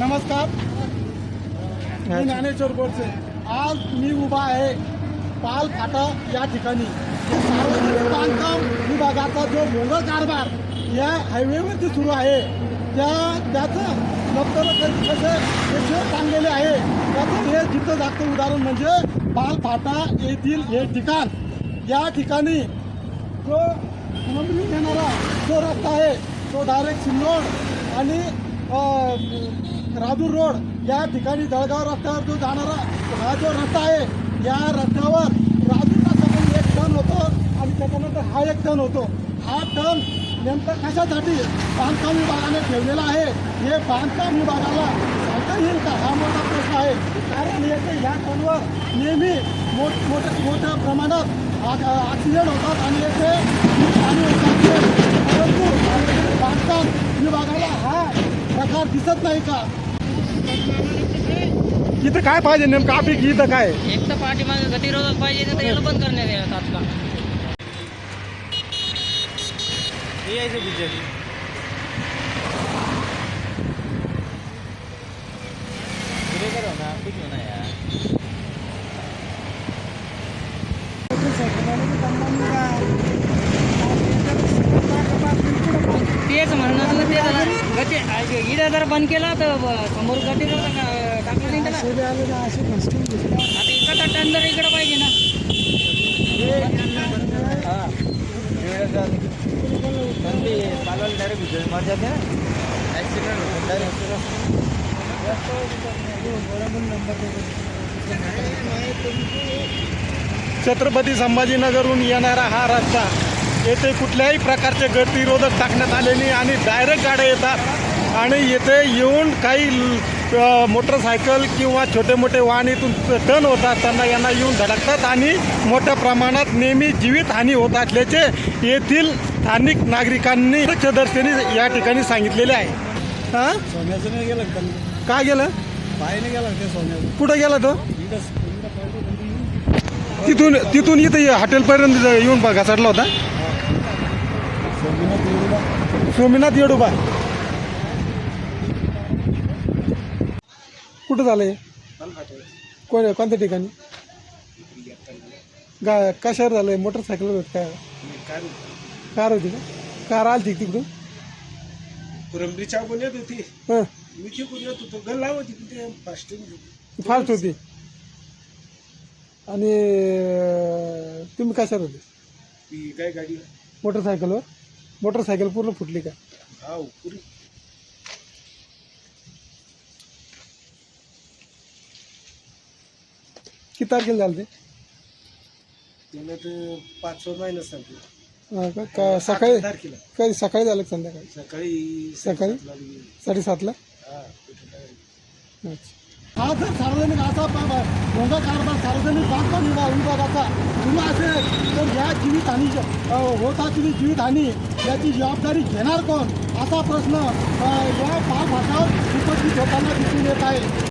नमस्कार. मी ज्ञानेश्वर गोडसे. आज मी उभा आहे पाल फाटा या ठिकाणी. सार्वजनिक बांधकाम विभागाचा जो मोगल कारभार या हायवेवरती सुरू आहे त्या त्याचं कसे कसे सांगलेले आहे त्याचं हे जिथं जागतं उदाहरण म्हणजे पाल फाटा येथील हे ठिकाण. या ठिकाणी जो मुंबई येणारा जो रस्ता आहे तो डायरेक्ट सिल्लोड आणि राजूर रोड या ठिकाणी जळगाव रस्त्यावर जो जाणारा हा जो रस्ता आहे या रस्त्यावर राजूरला सकाळी एक टन होतो आणि त्याच्यानंतर हा एक टन होतो. हा टन नेमकं कशासाठी बांधकाम विभागाने ठेवलेला आहे हे बांधकाम विभागाला सांगता येईल का? हा मोठा प्रश्न आहे. कारण याचे या टनवर नेहमी मोठ मोठ्या मोठ्या प्रमाणात ॲक्सिडेंट होतात आणि येथे परंतु बांधकाम विभागाला हा प्रकार दिसत नाही का? इथं काय पाहिजे नेमकं? आपली इथं काय? एक तर पाठीमागे गतिरोधक पाहिजे नाही तर याला बंद करण्यात यावं तात्काळ. तेच म्हणणं तुला ते जरा गती इडं जर बंद केला तर समोर गतिरोधक जर टाकलं नाही त्याला. आता इकडचा टन जर इकडं पाहिजे ना. छत्रपती संभाजीनगरहून येणारा हा रस्ता येथे कुठल्याही प्रकारचे गतिरोधक टाकण्यात आले नाही आणि डायरेक्ट गाड्या येतात. आणि येथे येऊन काही मोटरसायकल किंवा छोटे मोठे वाहन इथून टर्न होतात त्यांना यांना येऊन धडकतात आणि मोठ्या प्रमाणात नेहमी जीवितहानी होत असल्याचे येथील स्थानिक नागरिकांनी प्रत्यक्षदर्शनी या ठिकाणी सांगितलेले आहे. हां? सोन्याचं नाही गेलं का काय गेलं? पाय नाही गेला ते सोन्याचं? कुठं गेला तो? तिथून तिथून इथं हॉटेलपर्यंत येऊन बघा चढला होता. सोमीनाथ येडोबा. कुठं झालंय कोण कोणत्या ठिकाणी? गा कशावर झालंय मोटरसायकल होत काय? कार होती का? कार आलती तिकडून? येत होती. हां. मी तिकडून येत होतो. गल्ला होती. तिथे फास्टिंग फास्ट होती. आणि तुम्ही कशावर होते ती काय गाडी? मोटरसायकलवर? मोटरसायकल पूर्ण फुटली का? हा पुरी किती तारखेला झालं ते? त्याला तर पाच सहा महिना सांगतो हां का? का सकाळी? तारखेला. सकाळी झालं का संध्याकाळी? सकाळी सकाळी? साडेसातला? हा कुठे काय. हा आज सार्वजनिक असा भोंगा कारभार सार्वजनिक बांधकाम विभाग विभागाचा. सुरू असेल तर या जीवितहानी होत असलेली जीवितहानी याची जबाबदारी घेणार कोण? असा प्रश्न या पाच भागावर उपस्थित होताना दिसून येत आहे.